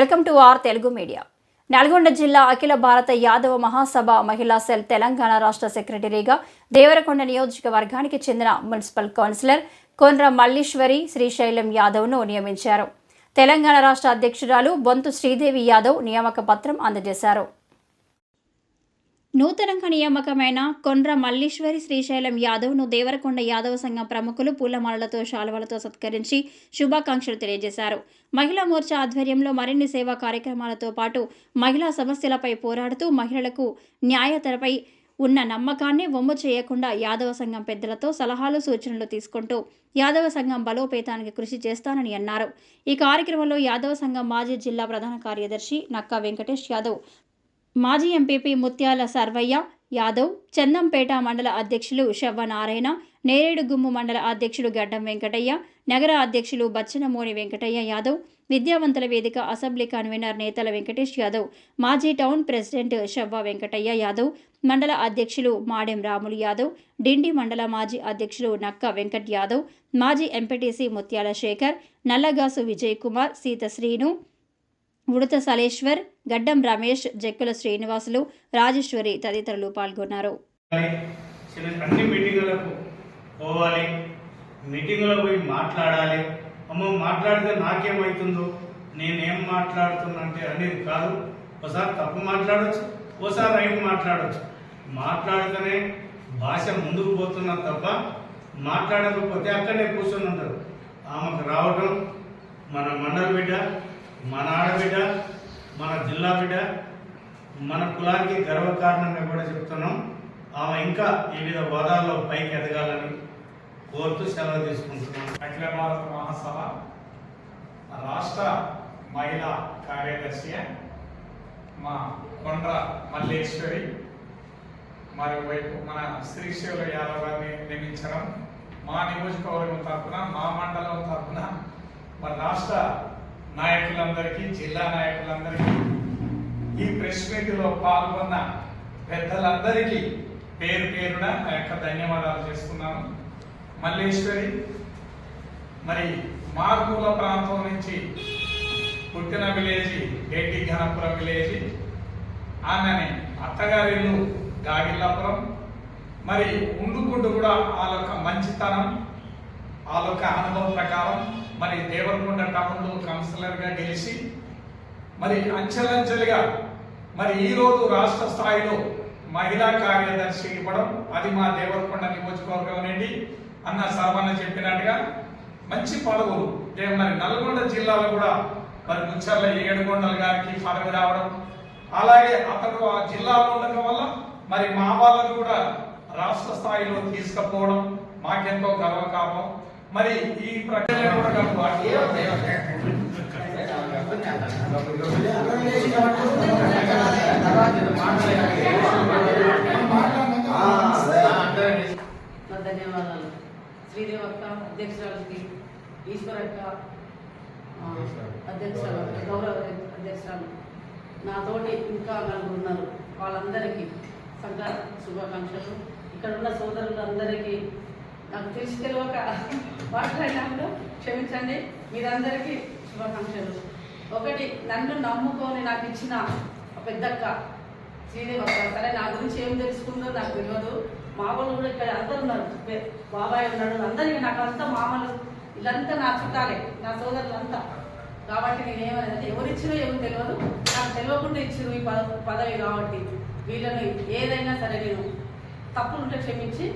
Welcome to our Telugu media. Nalgonda జిల్లా అఖిల భారత యాదవ మహాసభ మహిళా సెల్ తెలంగాణ రాష్ట్ర సెక్రటరీగా దేవరకొండ నియోజకవర్గానికి చెందిన మున్సిపల్ కౌన్సిలర్ కొండ్ర మల్లీశ్వరి శ్రీశైలం యాదవ్ను నియమించారు. తెలంగాణ రాష్ట్ర అధ్యక్షురాలు బొంతు శ్రీదేవి యాదవ్ నియామక పత్రం అందజేశారు. నూతనంగా నియామకమైన కొండ్ర మల్లీశ్వరి శ్రీశైలం యాదవ్ను దేవరకొండ యాదవ సంఘం ప్రముఖులు పూలమాలలతో శాలువలతో సత్కరించి శుభాకాంక్షలు తెలియజేశారు. మహిళా మోర్చా ఆధ్వర్యంలో మరిన్ని సేవా కార్యక్రమాలతో పాటు మహిళా సమస్యలపై పోరాడుతూ మహిళలకు న్యాయతరపై ఉన్న నమ్మకాన్ని వమ్ము చేయకుండా యాదవ సంఘం పెద్దలతో సలహాలు సూచనలు తీసుకుంటూ యాదవ సంఘం బలోపేతానికి కృషి చేస్తానని అన్నారు. ఈ కార్యక్రమంలో యాదవ సంఘం మాజీ జిల్లా ప్రధాన కార్యదర్శి నక్కా వెంకటేష్ యాదవ్ మాజీ ఎంపీపీ ముత్యాల సర్వయ్య యాదవ్ చందంపేట మండల అధ్యక్షులు శవ్వ నారాయణ నేరేడు గుమ్ము మండల అధ్యక్షులు గడ్డం వెంకటయ్య నగర అధ్యక్షులు బచ్చనమోని వెంకటయ్య యాదవ్ విద్యావంతుల వేదిక అసెంబ్లీ కన్వీనర్ నేతల వెంకటేష్ యాదవ్ మాజీ టౌన్ ప్రెసిడెంట్ శవ్వ వెంకటయ్య యాదవ్ మండల అధ్యక్షులు మాడెం రాములు యాదవ్ డిండి మండల మాజీ అధ్యక్షులు నక్క వెంకట్ యాదవ్ మాజీ ఎంపీటీసీ ముత్యాల శేఖర్ నల్లగాసు విజయ్ కుమార్ సీత శ్రీను ఉడత సలేశ్వర్ గడ్డం రమేష్ జక్కుల శ్రీనివాసులు రాజేశ్వరి తదితరులు పాల్గొన్నారు. అన్ని మీటింగులకు పోవాలి మీటింగులో పోయి మాట్లాడాలి. అమ్మ మాట్లాడితే నాకేమవుతుందో నేనేం మాట్లాడుతున్నా అంటే అనేది కాదు. ఒకసారి తప్పు మాట్లాడచ్చు ఒకసారి రైట్ మాట్లాడచ్చు. మాట్లాడితేనే భాష ముందుకు పోతున్నా తప్ప మాట్లాడకపోతే అక్కడనే కూర్చొని ఉంటారు. ఆమెకు రావడం మన మండల బిడ్డ మన ఆడబిడ్డ మన జిల్లా బిడ్డ మన కులానికి గర్వకారణంగా కూడా చెప్తున్నాం. ఆమె ఇంకా వివిధ హోదాల్లో పైకి ఎదగాలని కోరుతూ సెలవు తీసుకుంటున్నాం. అఖిల భారత మహాసభ రాష్ట్ర మహిళా కార్యదర్శి మా కొండ్ర మల్లేశ్వరి మరోవైపు మన శ్రీశైల యాదవ్ గారిని నియమించడం మా నియోజకవర్గం తరఫున మా మండలం తరఫున మన రాష్ట్ర నాయకులందరికీ జిల్లా నాయకులందరికీ ఈ ప్రెస్ మీట్లో పాల్గొన్న పెద్దలందరికీ పేరు పేరున నా యొక్క ధన్యవాదాలు చేస్తున్నాను. మల్లేశ్వరి మరి మార్మూల ప్రాంతం నుంచి పుట్టిన విలేజ్ రెడ్డి ఘనపురం విలేజ్ ఆమెని అత్తగారిల్లు గాగిల్లాపురం మరి ఉండుకుంటూ కూడా వాళ్ళ యొక్క మంచితనం వాళ్ళ యొక్క అనుభవం ప్రకారం మరి దేవరకొండ టౌన్లో కౌన్సిలర్గా గెలిచి మరి అంచెలంచెలుగా మరి ఈరోజు రాష్ట్ర స్థాయిలో మహిళా కార్యదర్శి ఇవ్వడం అది మా దేవరకొండ నియోజకవర్గం నుండి అన్న సర్వన్న చెప్పినట్టుగా మంచి పదవులు మరి నల్గొండ జిల్లాలో కూడా మరి ముచ్చర్ల ఏడుగొండల గారికి పదవి రావడం అలాగే అతడు ఆ జిల్లాలో ఉండటం వల్ల మరి మా వాళ్ళను కూడా రాష్ట్ర స్థాయిలో తీసుకుపోవడం మాకెంతో గర్వకారణం. మరి ఈ ప్రక్రియ కూడా ధన్యవాదాలు శ్రీదేవి అక్క అధ్యక్షురాలకి ఈశ్వర్ అక్క అధ్యక్షురాలు గౌరవ అధ్యక్షురాలు నాతోటి ఇంకా నలుగురు ఉన్నారు వాళ్ళందరికీ సంక్రాంతి శుభాకాంక్షలు ఇక్కడ ఉన్న సోదరులందరికీ నాకు తెలిసి తెలియక మాట్లాడినప్పుడు క్షమించండి. మీరందరికీ శుభాకాంక్షలు. ఒకటి నన్ను నమ్ముకొని నాకు ఇచ్చిన పెద్దక్క శ్రీదేవి అక్క. సరే నా గురించి ఏం తెలుసుకుందో నాకు తెలియదు. మామూలు కూడా ఇక్కడ అందరు ఉన్నారు. బాబాయ్ ఉన్నాడు. అందరికీ నాకు అంతా మామలు ఇదంతా నా చుట్టాలే నా సోదరులంతా. కాబట్టి నేనేమనేది ఎవరిచ్చినో ఏమో తెలియదు. నాకు తెలియకుండా ఇచ్చిన ఈ పద పదవి కాబట్టి. వీళ్ళని ఏదైనా సరే నేను తప్పులుంటే క్షమించి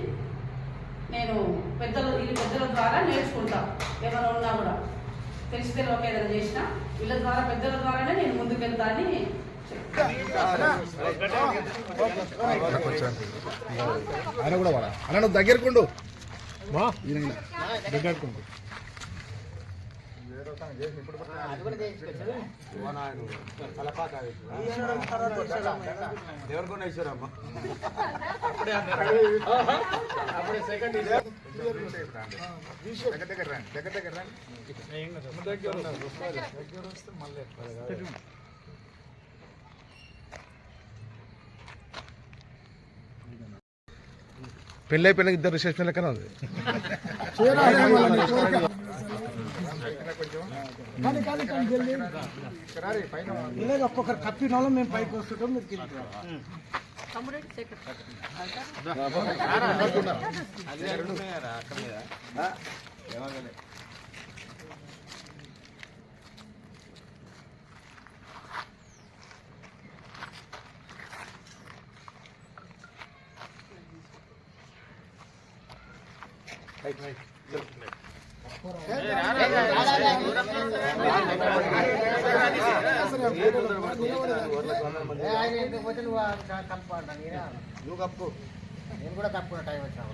నేను పెద్దలు వీళ్ళ పెద్దల ద్వారా నేర్చుకుంటా. ఏమైనా ఉన్నా కూడా. తెలిసి తెలియక ఏదైనా చేసినా వీళ్ళ ద్వారా పెద్దల ద్వారానే నేను ముందుకెళ్తా అని ఆయన కూడా వాడా? అన్న నువ్వు దగ్గరకుండు. మా దగ్గర దగ్గర రండి దగ్గర దగ్గర రండి పెళ్ళి అయిపోయిన ఇద్దరు రిసెప్షన్ లెక్కన ఉంది కానీ కానీ కానీ వెళ్ళి ఇలాగ ఒక్కొక్కరు కప్పిన వాళ్ళు మేము పైకి వస్తుంటాం మీరు కిందకి రావాలి. నువ్వు కప్పు నేను కూడా తప్పుకున్న టైం వచ్చాను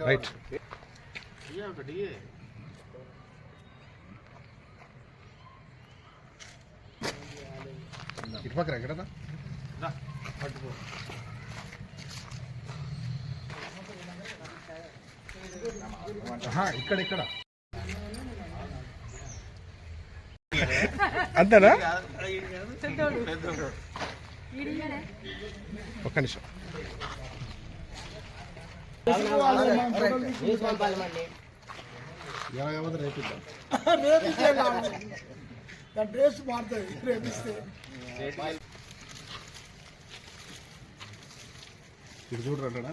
రైట్ ఇటు పక్కన ఎక్కడన్నా ఆహా, ఇక్కడ ఇక్కడ. అంతేనా? ఒక్క నిమిషం. రేపిద్దాం. డ్రెస్ మారుతుంది రేపిస్తే. ఇటు చూడరా